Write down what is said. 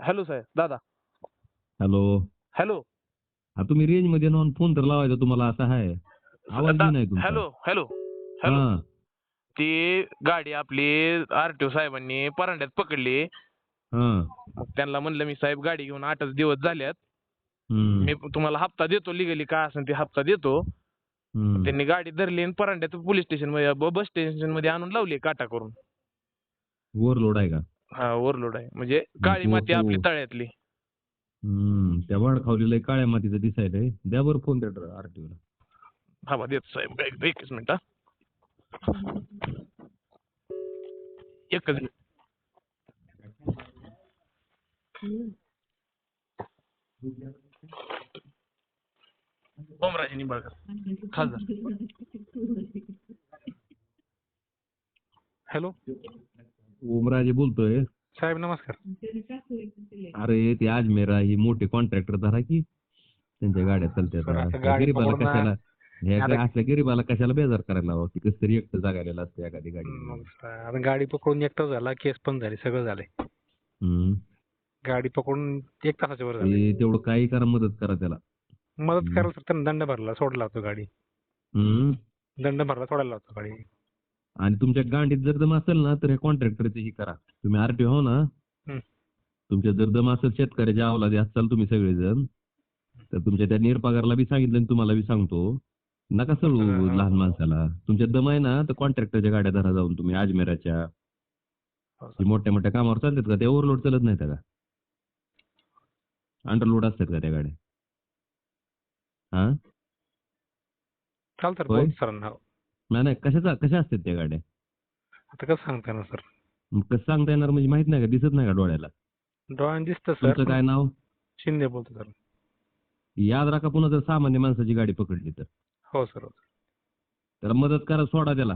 Hello साहेब दादा. Hello. Hello. हा तुम्ही रेंजमध्ये ना फोन तर लावायचा तुम्हाला असा आहे आवाज दा- बी नाही तुमचा. Hello hello hello. हा. ती गाडी आपली आरटीओ साहेबांनी परांड्यात पकडली. हा. मग त्यांना म्हणलं मी साहेब गाडी घेऊन आठच दिवस झाल्यात हम्म, मी तुम्हाला हप्ता देतो लिगली काय असेल ते हप्ता देतो. त्यांनी गाडी धरली आणि परांड्यात पोलीस स्टेशनमध्ये बस स्टेशनमध्ये आणून लावली काटा करून ओव्हरलोड आहे का? हा ओव्हरलोड आहे. म्हणजे काळी माती आपली तळ्यातली. हम्म त्या वाढ खावलेलं आहे, काळ्या मातीचं दिसायलंय. द्या बरं फोन त्या आरटीओला हा बा देतो साहेब. एक- एकच मिनिट हा. एकच मिनिट. ओमराजे निंबाळकर. खासदार. हॅलो. ओमराजे बोलतोय. साहेब नमस्कार. अरे ते अजमेरा ही मोठे कॉन्ट्रॅक्टर धरा की. त्यांच्या गाड्या चालत्यात. बरं, आता त्या गाडी गरीबाला कशाला असल्या गरीबाला कशाला बेजार करायला हवं की? कसं तरी एकटं जागायला असते एखादी गाडी. गाडी पकडून एकटा झाला केस पण झाली सगळं झालंय. गाडी पकडून एक तासाच्या वर तेवढं काही करा मदत करा त्याला. मदत. करायला तर त्यांना दंड भरला सोडला होतो गाडी. हम्म. दंड भरला सोडायला होतो गाडी. आणि तुमच्या गांडीत जर दम असेल ना तर हे कॉन्ट्रॅक्टरचे ही करा. तुम्ही आरटीओ हो ना? हम्म. तुमच्या जर दम असेल शेतकऱ्याच्या अवलादी असाल तुम्ही सगळेजण तर तुमच्या त्या निरपगारला बी सांगितलं आणि तुम्हाला बी सांगतो. नका सळू हा. लहान माणसाला. तुमच्या दम आहे ना तर कॉन्ट्रॅक्टरच्या गाड्या धरा जाऊन तुम्ही अजमेराच्या. हो, जी मोठ्या मोठ्या कामावर चालतात का? ते ओव्हरलोड चालत नाही का? अंडरलोड असतात का त्या गाड्या? हा? चालतं होय? बोल सरांना नाही नाही कशाचा कशा असतात त्या गाड्या? आता कसं सांगता ना सर? मग कसं सांगता येणार म्हणजे माहीत नाही का दिसत नाही का डोळ्याला? डोळ्याने दिसतं तुमचं सर काय नाव? शिंदे बोलतो सर. याद राखा पुन्हा जर सामान्य माणसाची गाडी पकडली तर. हो सर. त्याला मदत करा सोडा त्याला.